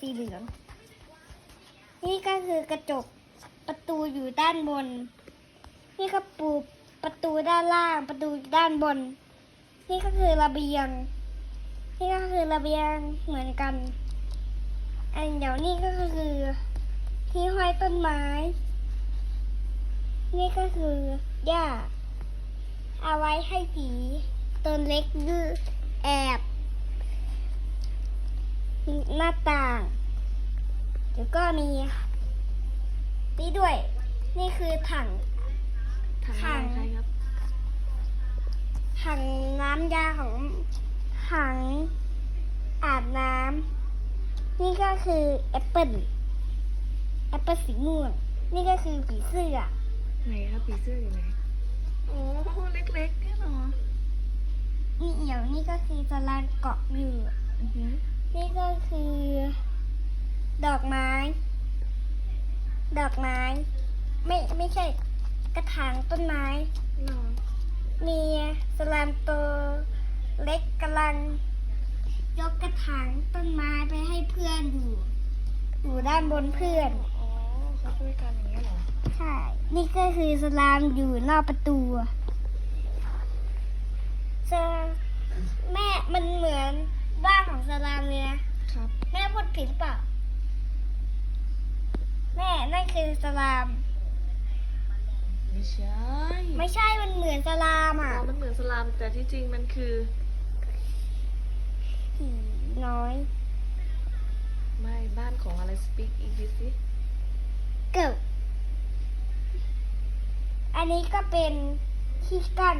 สีเหลือง นี่ก็คือกระจกประตูอยู่ด้านบน นี่ก็ปูประตูด้านล่าง ประตูด้านบน นี่ก็คือระเบียง นี่ก็คือระเบียงเหมือนกัน อันเดี๋ยวนี่ก็คือที่ห้อยต้นไม้ นี่ก็คือหญ้าเอาไว้ให้ผีตัวเล็กดื้อแอบ หน้าต่างเดี๋ยวก็มีนี่ด้วย นี่คือถัง ถังถังใครครับ ถังน้ำยาของถังอาบน้ำนี่ก็คือแอปเปิลแอปเปิลสีม่วง นี่ก็คือผีเสื้อไหนครับผีเสื้ออยู่ไหนโอ้คู่เล็กๆเนี่ยเหรอนี่เอี่ยวนี่ก็คือสลันเกาะอยู่อือหือ นี่ก็คือ ดอกไม้ ดอกไม้ ไม่ไม่ใช่กระถางต้นไม้เหรอมีสลามตัวเล็กกำลัง ยกกระถางต้นไม้ไปให้เพื่อนอยู่ อยู่ด้านบนเพื่อนอ๋อเขาช่วยกันอย่างเงี้ยเหรอใช่นี่ก็คือสลามอยู่นอกประตูสลามแม่มันเหมือน บ้านของสลามเลยนะครับ แม่พูดผิดหรือเปล่า แม่นั่นคือสลาม ไม่ใช่ไม่ใช่มันเหมือนสลามอ๋ออะมันเหมือนสลามแต่ที่จริงมันคือ ผีน้อย ไม่บ้านของอะไรสปีกอีกทีสิเกิดอันนี้ก็เป็นที่กั้น